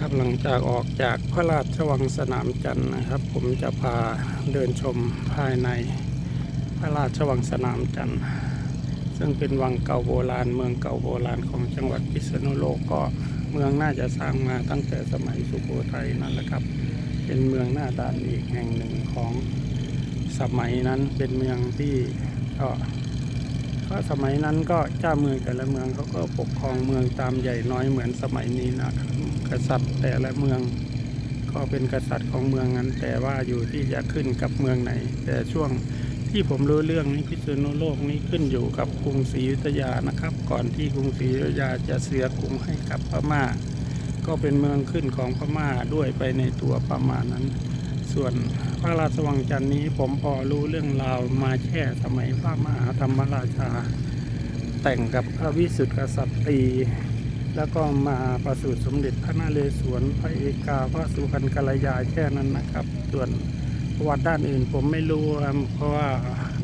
ครับหลังจากออกจากพระราชวังสนามจันทร์นะครับ ผมจะพาเดินชมภายในพระราชวังสนามจันทร์ซึ่งเป็นวังเก่าโบราณ เมืองเก่าโบราณของจังหวัดพิษณุโลกก็เมืองน่าจะสร้างมาตั้งแต่สมัยสุโขทัยนั่นแหละครับ เป็นเมืองหน้าด่านอีกแห่งหนึ่งของสมัยนั้นเป็นเมืองที่ก็ ก็สมัยนั้นก็เจ้าเมืองแต่ละเมืองเขาก็ปกครองเมืองตามใหญ่น้อยเหมือนสมัยนี้นะครับกษัตริย์แต่ละเมือง ก็เป็นกษัตริย์ของเมืองนั้น แต่ว่าอยู่ที่จะขึ้นกับเมืองไหน แต่ช่วงที่ผมรู้เรื่องนี้พิษณุโลกนี้ขึ้นอยู่กับกรุงศรีอยุธยานะครับ ก่อนที่กรุงศรีอยุธยาจะเสียกรุงให้กับพม่า ก็เป็นเมืองขึ้นของพม่าด้วยไปในตัวประมาณนั้น ส่วน พระราชวังจันนี้ผมพอรู้เรื่องราวมาแค่สมัยพระมหาธรรมราชา แต่งกับพระวิสุทธิกษัตรีแล้วก็มาประสูติสมเด็จพระนเรศวรพระเอกาพระสุพรรณกัลยาแค่นั้นนะครับ ส่วนประวัติด้านอื่นผมไม่รู้ครับเพราะว่า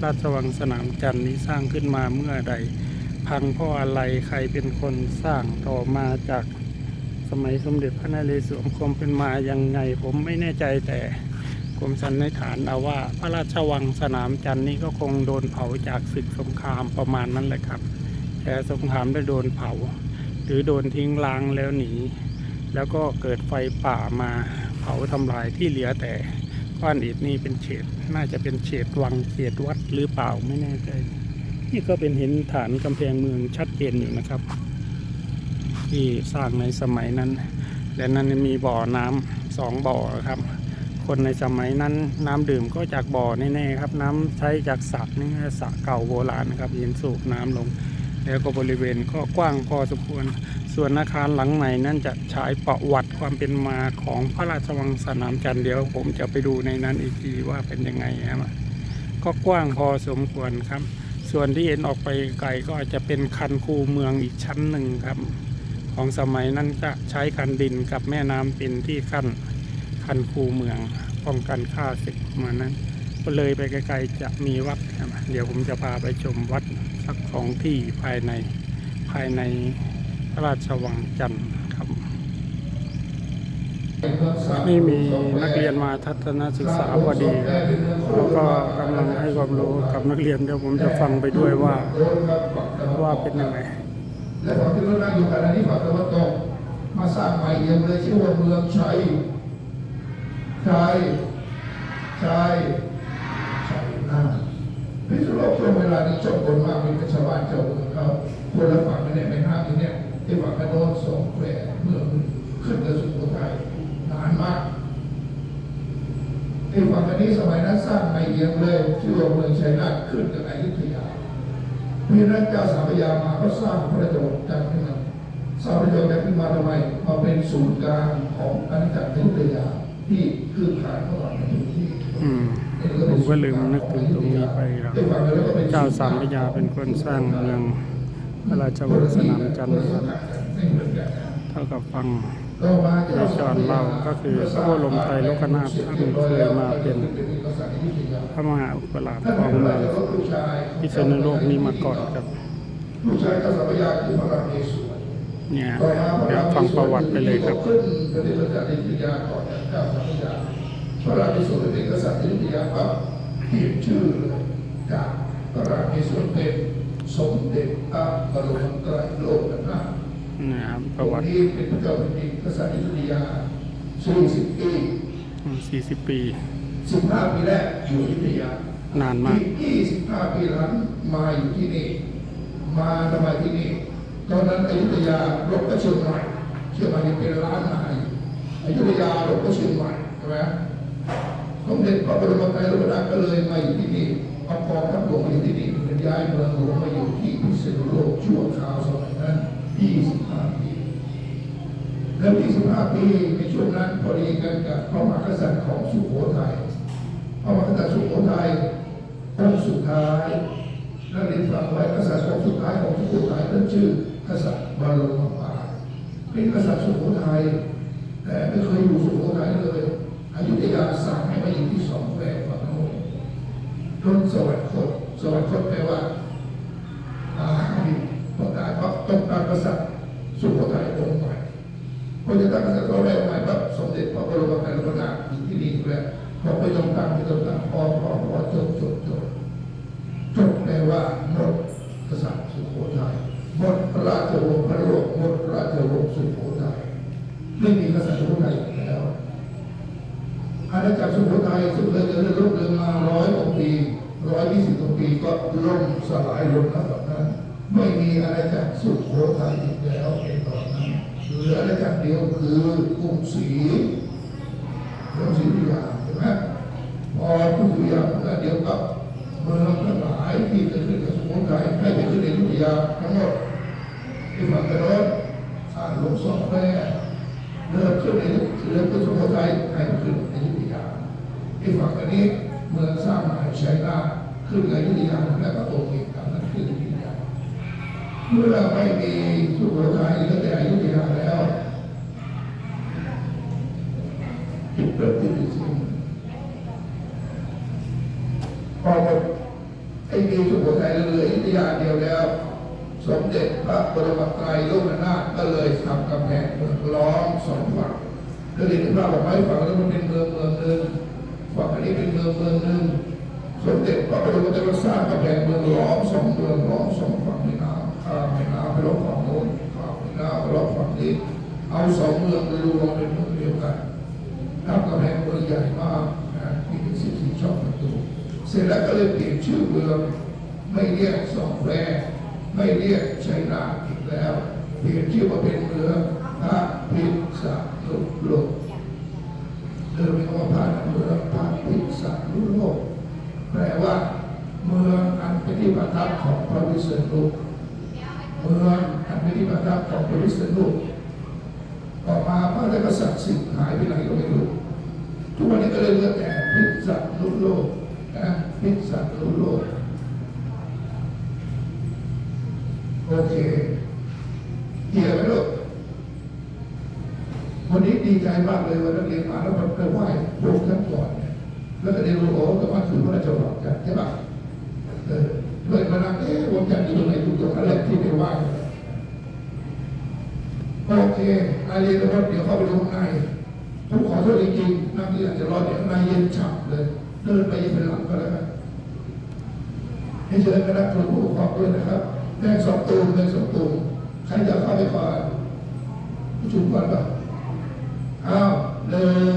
ราชวังสนามจันทร์นี้สร้างขึ้นมาเมื่อใด พังเพราะอะไรใครเป็นคนสร้างต่อมาจากสมัยสมเด็จพระนเรศวรคมเป็นมายังไง ผมไม่แน่ใจแต่ ผมสันนิษฐานเอาว่าพระราชวังสนามจันทร์นี้ก็คงโดนเผาจากศึกสงครามประมาณนั้นแหละครับแพ้สงครามได้โดนเผา หรือโดนทิ้งล้างแล้วหนี แล้วก็เกิดไฟป่ามาเผาทำลายที่เหลือแต่ก้อนอิฐนี่เป็นเฉดน่าจะเป็นเฉดวังเฉดวัดหรือเปล่าไม่แน่ใจนี่ก็เป็นเห็นฐานกำแพงเมืองชัดเจนอยู่นะครับ ที่สร้างในสมัยนั้น และนั้นมีบ่อน้ำสองบ่อครับ คนในสมัยนั้นน้ำดื่มก็จากบ่อแน่ๆครับ น้ำใช้จากสระนี่สระเก่าโบราณนะครับเย็นสูบน้ำลง แล้วก็บริเวณก็กว้างพอสมควร ส่วนอาคารหลังใหม่นั่นจะฉายประวัติความเป็นมาของพระราชวังสนามจันทร์เดียวผมจะไปดูในนั้นอีกทีว่าเป็นยังไงครับก็กว้างพอสมควรครับ ส่วนที่เห็นออกไปไกลก็อาจจะเป็นคันคูเมืองอีกชั้นหนึ่งครับ ของสมัยนั้นจะใช้คันดินกับแม่น้ำเป็นที่ขั้นคันคูเมือง ป้องกันข้าศึกมานั้นก็เลยไปไกลๆจะมีวัดครับเดี๋ยวผมจะพาไปชมวัดสักสองที่ภายในภายในพระราชวังจันทร์ครับนี่มีนักเรียนมาทัศนศึกษาพอดีแล้วก็กำลังให้ความรู้กับนักเรียนเดี๋ยวผมจะฟังไปด้วยว่าว่าเป็นยังไงและฝั่งที่เรานั่งอยู่กันอันนี้ฝั่งตะวันตกมาสร้างใหม่เยี่ยมเลยชื่อว่าเมืองชัย ชัยชัยชัยนาพิษโลกช่วงเวลานี้จบคนมากมีประชาวบ้านเจ้าเมืองเขาคนละฝั่งไม่ได้ไปห้ามที่เนี่ยที่ฝั่งกระโดนสงแควเมืองขึ้นกับสุโขทัยนานมากไอ้ฝั่งอันนี้สมัยนั้นสร้างใหม่เยียมเลยชื่อว่าเมืองชัยนาทขึ้นกับอยุธยาเพราะฉะนั้นเจ้าสามพยามาก็สร้างพระราชวังจันทร์ขึ้นมาสร้างพระราชวังจันทร์ขึ้นมาทำไมมาเป็นศูนย์กลางของอาณาจักรอยุธยา ที่คือขายเมื่อก่อนในพื้นที่อืมผมก็ลืมนึกถึงตรงนี้ไปครับเจ้าสามพระยาเป็นคนสร้างเมืองพระราชวังสนามจันทร์ครับเท่ากับฟังในจอนเราก็คือพระบรมไตรโลกนาถท่านเคยมาเป็นพระมหาอุปราชของเมืองพิษณุโลกนี้มาก่อนครับลูกชายเจ้าสามพระยาคือพระราเมศวร เนี่ยเดี๋ยวฟังประวัติไปเลยครับขึ้นประเทศประชาธิปไตยก่อนเจ้าสามพระยาพระราเมศวรเป็นกษัตริย์อยุธยาปั๊บเปลี่ยนชื่อเลยจากพระราเมศวรเป็นสมเด็จพระบรมไตรโลกนาถนะครับประวัตินี้เป็นพระเจ้าแผ่นดินกษัตริย์อยุธยา40ปี40ปี15ปีแรกอยู่อยุธยานานมากอีก25ปีหลังมาอยู่ที่นี่ มาทำไมที่นี่ ตอนนั้นอยุธยารบกับเชียงใหม่เชียงใหม่เป็นล้านนายอยุธยารบกับเชียงใหม่ใช่ไหมสมเด็จพระบรมไตรโลกนาถก็เลยมาอยู่ที่นี่เอากองทัพหลวงมาอยู่ที่นี่เป็นย้ายเมืองหลวงมาอยู่ที่พิษณุโลกชั่วคราวสมัยนั้น25ปีแล้วที่15ปีในช่วงนั้นพอดีกันกับพระมหากษัตริย์ของสุโขทัยพระมหากษัตริย์สุโขทัยองค์สุดท้ายนักเรียนฟังไว้กษัตริย์องค์สุดท้ายของสุโขทัยนั้นชื่อ กษัตริย์บรมปาเป็นกษัตริย์สุโขทัยแต่ไม่เคยอยู่สุโขทัยเลยอายุธยาสั่งให้มาอยู่ที่สองแควฝั่งโน้นจนสวรรคตสวรรคตแปลว่าตายต้อตายเพราะต้องการกษัตริย์สุโขทัยองค์ใหม่พราะฉะนั้นตั้งแต่ตอนแรกใหม่ปั๊บสมเด็จพระบรมไตรโลกนาถที่นี่อยู่แล้วบอไม่ต้องตั้งไม่ต้องตั้งพอพอพอจบจบจบจบแปลว่าหมดกษัตริย์สุโขทัยหมดพระราชวงศ์พระโลกหมดราชวงศ์สุโขทัยไม่มีกษัตริย์สุโขทัยอีกแล้ว อาณาจักรสุโขทัยซึ่งเคยเจริญรุ่งเรืองมาร้อยกว่าปี ร้อยยี่สิบกว่าปีก็ล่มสลายลงแล้วแบบนั้น ไม่มีอาณาจักรสุโขทัยอีกแล้วในตอนนั้นเหลืออาณาจักรเดียวคือกรุงศรีกรุงศรีอยุธยาใช่ไหมพอกรุงศรีอยุธยาเมื่อเดียวกับเมืองทั้งหลายที่เกิดขึ้นกับสุโขทัยให้ไปขึ้นในอยุธยาทั้งหมดที่ฝั่งกระโดดสร้างหลวงสองแพร่เริ่มขึ้นในเริ่มขึ้นสุโขทัยให้ขึ้นในอยุธยาที่ฝั่งนี้เมืองสร้างใหม่ชัยนาทขึ้นในอยุธยาแล้วก็โอเคตามนั้นขึ้นในอยุธยาเมื่อไม่มีสุโขทัยเหลือแต่อยุธยาแล้วจุดเริ่มที่ดีสิ่งพอหมดไอ้มีสุโขทัยเลืออยุธยาเดียวแล้ว สมเด็จพระบรมไตรโลกนาถก็เลยทำกำแพงเมืองล้อมสองฝั่งก็เลยถึงว่าบอกไม้ฝั่งแล้วมันเป็นเมืองเมืองหนึ่งฝั่งอันนี้เป็นเมืองเมืองหนึ่ง สมเด็จพระบรมไตรโลกสร้างกำแพงเมืองล้อมสองเมืองล้อมสองฝั่งแม่น้ำข้ามแม่น้ำไปล้อมฝั่งโน้นข้ามแม่น้ำไปล้อมฝั่งนี้ เอาสองเมืองรวมเป็นเมืองเดียวกันทำกำแพงเมืองใหญ่มากนะมีเป็นสิบสี่ช่องประตูเสร็จแล้วก็เลยเปลี่ยนชื่อเมืองไม่เรียกสองแควไม่เรียกชัยนาทอีกแล้วเปลี่ยนชื่อว่าเป็นเมืองพระพิษณุโลกเดิมเป็นว่าพระเมืองพระพิษณุโลก แปลว่า เมืองอันเป็นที่ประทับของพระวิษณุเมืองอันเป็นที่ประทับของพระวิษณุต่อมาพระเจ้ากษัตริย์สิทธิ์หายไปไหนก็ไม่รู้ทุกวันนี้ก็เลยเหลือแต่พิษณุโลกนะพิษณุโลกโอเคเกี่ยวไหมลูกวันนี้ดีใจมากเลยวันนักเรียนมาแล้วมันไปไหว้พระท่านก่อน แล้วก็ได้รู้โอ้แต่ว่าถือพระราชวังจันทร์ใช่ปะเออเลยมานั่งเอ๊ะวังจันทร์อยู่ตรงไหนอยู่ตรงนั้นแหละที่ไปไหว้โอเคอาเรียนแล้วเดี๋ยวเข้าไปดูข้างในผมขอโทษจริงๆนักเรียนอาจจะรอเดี๋ยวข้างในเย็นฉ่ำเลย เดินไปยังเป็นหลังก็แล้วกันให้เชิญคณะครูผู้ปกครองด้วยนะครับแม่สองตูมแม่สองตูมใครจะเข้าไปก่อนประชุมก่อนป่ะอ้าวหนึ่ง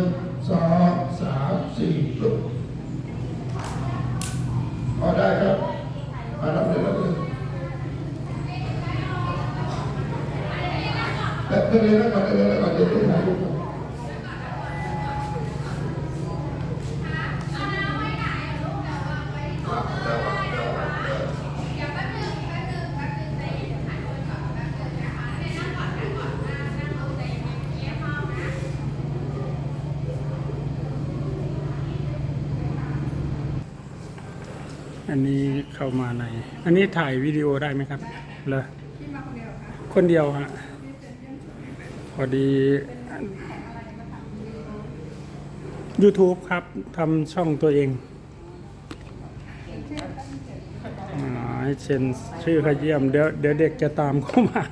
สองสามสี่ พอได้ครับมารับเลยรับเลยแต่เรียนแล้วก่อนเรียนแล้วก่อนเดี๋ยวถ่ายรูป อันนี้เข้ามาใน อันนี้ถ่ายวิดีโอได้ไหมครับเหรอคนเดียวค่ะคนเดียวฮะพอดี YouTube ครับทำช่องตัวเองอ๋อให้เช่นชื่อขยี่ยมเดี๋ยวเดี๋ยวเด็กจะตามเข้ามา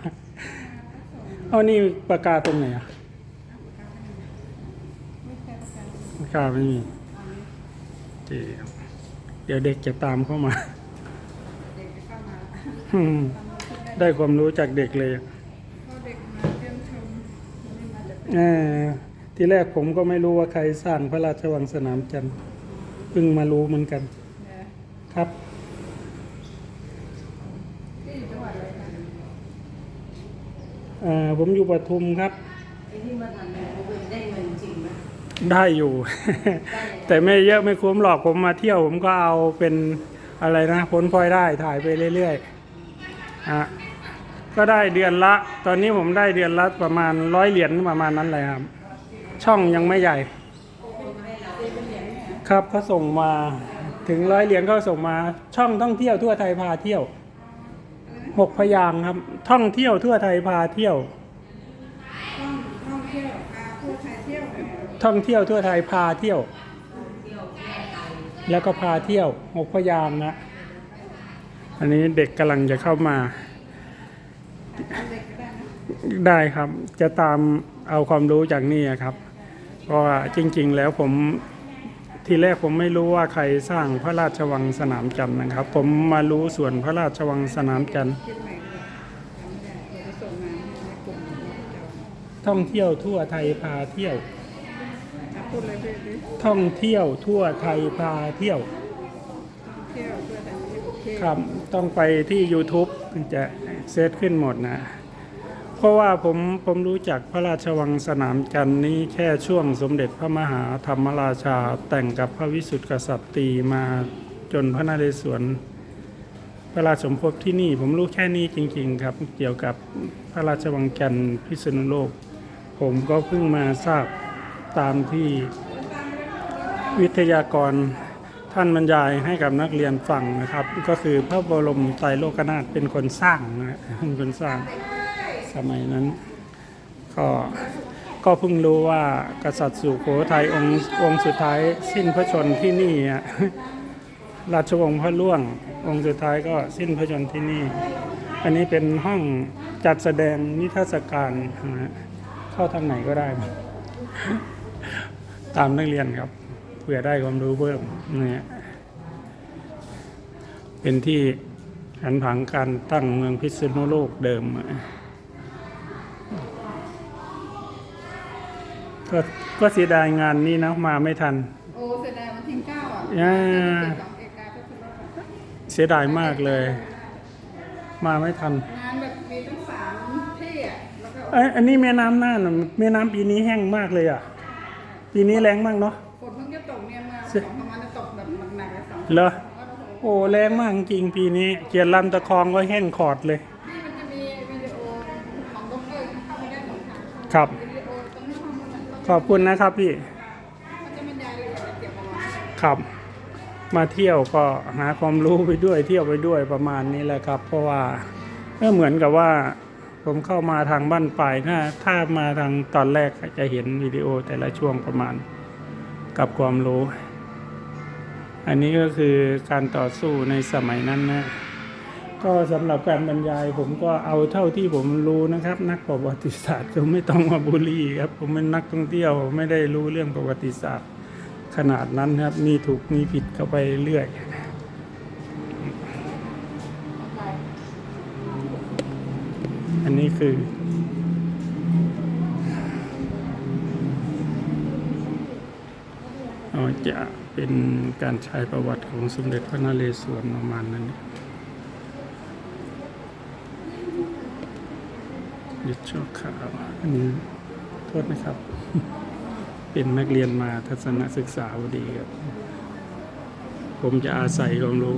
เอานี่ประกาศตรงไหนอะไม่ใช่ประกันประกาศไม่มีโอเค เดี๋ยวเด็กจะตามเข้ามา เด็กจะเข้ามาอืมทำมือขึ้นได้ได้ความรู้จากเด็กเลยเพราะเด็กมาเตรียมชมไม่มาจะเป็นเออทีแรกผมก็ไม่รู้ว่าใครสร้างพระราชวังสนามจันทร์เพิ่งมารู้เหมือนกันนะครับที่อยู่จังหวัดอะไรคะเอ่อผมอยู่ปทุมครับไอ้ที่มาทำเนี่ย ได้อยู่ แต่ไม่เยอะไม่คุ้มหรอกผมมาเที่ยวผมก็เอาเป็นอะไรนะผลพลอยได้ถ่ายไปเรื่อยๆอะก็ได้เดือนละ ตอนนี้ผมได้เดือนละประมาณร้อยเหรียญประมาณนั้นเลยครับ ช่องยังไม่ใหญ่ ครับเขาส่งมาถึงร้อยเหรียญก็ส่งมา ช่องท่องเที่ยวทั่วไทยพาเที่ยวหกพยางครับ ท่องเที่ยวทั่วไทยพาเที่ยว ท่องท่องเที่ยวพาผู้ไทยเที่ยวเนี่ย ท่องเที่ยวทั่วไทยพาเที่ยว แล้วก็พาเที่ยวหกพยางนะ อันนี้เด็กกำลังจะเข้ามา ได้ครับ จะตามเอาความรู้จากนี่ครับเพราะว่าจริง ๆ แล้วผมทีแรกผมไม่รู้ว่าใครสร้างพระราชวังสนามจันทร์นะครับ ผมมารู้ส่วนพระราชวังสนามจันทร์ท่องเที่ยวทั่วไทยพาเที่ยว พูดเลยพี่ดิท่องเที่ยวทั่วไทยพาเที่ยวเที่ยวเพื่อทำให้โอเคครับต้องไปที่ YouTube จะเซตขึ้นหมดนะ เพราะว่าผมผมรู้จักพระราชวังสนามจันทร์นี้แค่ช่วงสมเด็จพระมหาธรรมราชาแต่งกับพระวิสุทธิกษัตริย์ตรีมาจนพระนเรศวรพระราชสมภพที่นี่ผมรู้แค่นี้จริง ๆ ครับ เกี่ยวกับพระราชวังจันทร์พิษณุโลก ผมก็เพิ่งมาทราบ ตามที่วิทยากรท่านบรรยายให้กับนักเรียนฟังนะครับ ก็คือพระบรมไตรโลกนาถเป็นคนสร้างนะฮะเป็นคนสร้างสมัยนั้น ก็ก็เพิ่งรู้ว่ากษัตริย์สุโขทัยองค์องค์สุดท้ายสิ้นพระชนที่นี่ราชวงศ์พระล่วง องค์สุดท้ายก็สิ้นพระชนที่นี่ อันนี้เป็นห้องจัดแสดงนิทรรศการนะฮะเข้าทางไหนก็ได้ ตามนักเรียนครับ เพื่อได้ความรู้เพิ่มเนี่ยเป็นที่หันผังการตั้งเมืองพิษณุโลกเดิมอะก็ก็เสียดายงานนี้นะมาไม่ทัน โอ้เสียดายวันที่เก้าอะอ่าเจ็ดสองเอกาก็คือว่าเสียดายมากเลย มาไม่ทันงานแบบมีทั้งสามที่อะแล้วก็เอ้ยอันนี้แม่น้ำน่านน่ะแม่น้ำปีนี้แห้งมากเลยอะ ปีนี้แรงมากเนาะฝนเพิ่งจะตกเนี่ยมาเสีสยองประมาณจะตกแบบหนักๆเลยสองเหรอแล้วโอ้โหโอ้แรงมากจริงปีนี้ เกียรติลำตะคองก็แห้งขอดเลยนี่มันจะมีวิดีโอของดรเข้าไปได้หมดค่ะครับ วิดีโอตรงนี้ห้องมันขอบคุณนะครับพี่มันจะบรรยายละเอียดเกี่ยวกับว่าครับ มาเที่ยวก็หาความรู้ไปด้วยเที่ยวไปด้วยประมาณนี้แหละครับ เพราะว่าก็เหมือนกับว่า ผมเข้ามาทางบ้านปลายถ้าถ้ามาทางตอนแรกจะเห็นวิดีโอแต่ละช่วงประมาณกับความรู้ อันนี้ก็คือการต่อสู้ในสมัยนั้นนะ ก็สำหรับการบรรยายผมก็เอาเท่าที่ผมรู้นะครับ นักประวัติศาสตร์ก็ไม่ต้องมาบูลลี่ครับ ผมเป็นนักท่องเที่ยวไม่ได้รู้เรื่องประวัติศาสตร์ ขนาดนั้นครับ มีถูกมีผิดเข้าไปเรื่อย อันนี้ คือ เอาจะเป็นการใช้ประวัติของสมเด็จพระนเรศวรประมาณนั้นยึดชั่วขาวอันนี้โทษนะครับ เป็นนักเรียนมาทัศนศึกษาพอดีครับ ผมจะอาศัยความรู้